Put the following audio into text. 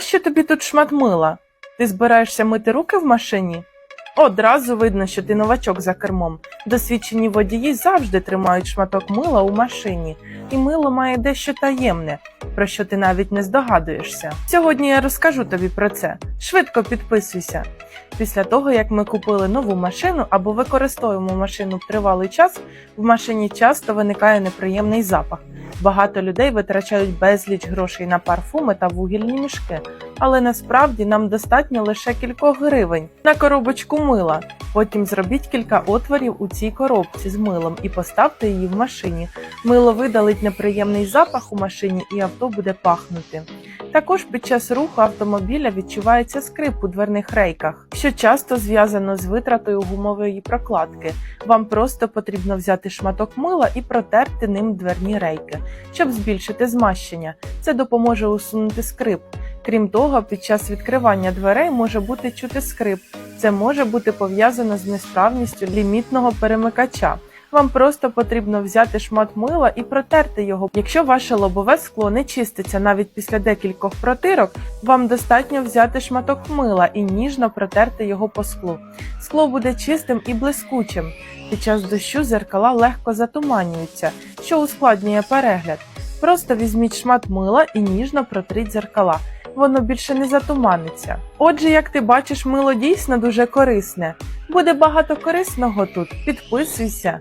нащо тобі тут шмат мила? Ти збираєшся мити руки в машині? Одразу видно, що ти новачок за кермом. Досвідчені водії завжди тримають шматок мила у машині, і мило має дещо таємне, про що ти навіть не здогадуєшся. Сьогодні я розкажу тобі про це. Швидко підписуйся. Після того, як ми купили нову машину або використовуємо машину в тривалий час, в машині часто виникає неприємний запах. Багато людей витрачають безліч грошей на парфуми та вугільні мішки, але насправді нам достатньо лише кількох гривень на коробочку мила. Потім зробіть кілька отворів у цій коробці з милом і поставте її в машині. Мило видалить неприємний запах у машині і авто буде пахнути. Також під час руху автомобіля відчувається скрип у дверних рейках, що часто зв'язано з витратою гумової прокладки. Вам просто потрібно взяти шматок мила і протерти ним дверні рейки, щоб збільшити змащення. Це допоможе усунути скрип. Крім того, під час відкривання дверей може бути чути скрип. Це може бути пов'язано з несправністю лімітного перемикача. Вам просто потрібно взяти шмат мила і протерти його. Якщо ваше лобове скло не чиститься навіть після декількох протирок, вам достатньо взяти шматок мила і ніжно протерти його по склу. Скло буде чистим і блискучим. Під час дощу зеркала легко затуманюються, що ускладнює перегляд. Просто візьміть шмат мила і ніжно протріть зеркала. Воно більше не затуманиться. Отже, як ти бачиш, мило дійсно дуже корисне. Буде багато корисного тут. Підписуйся.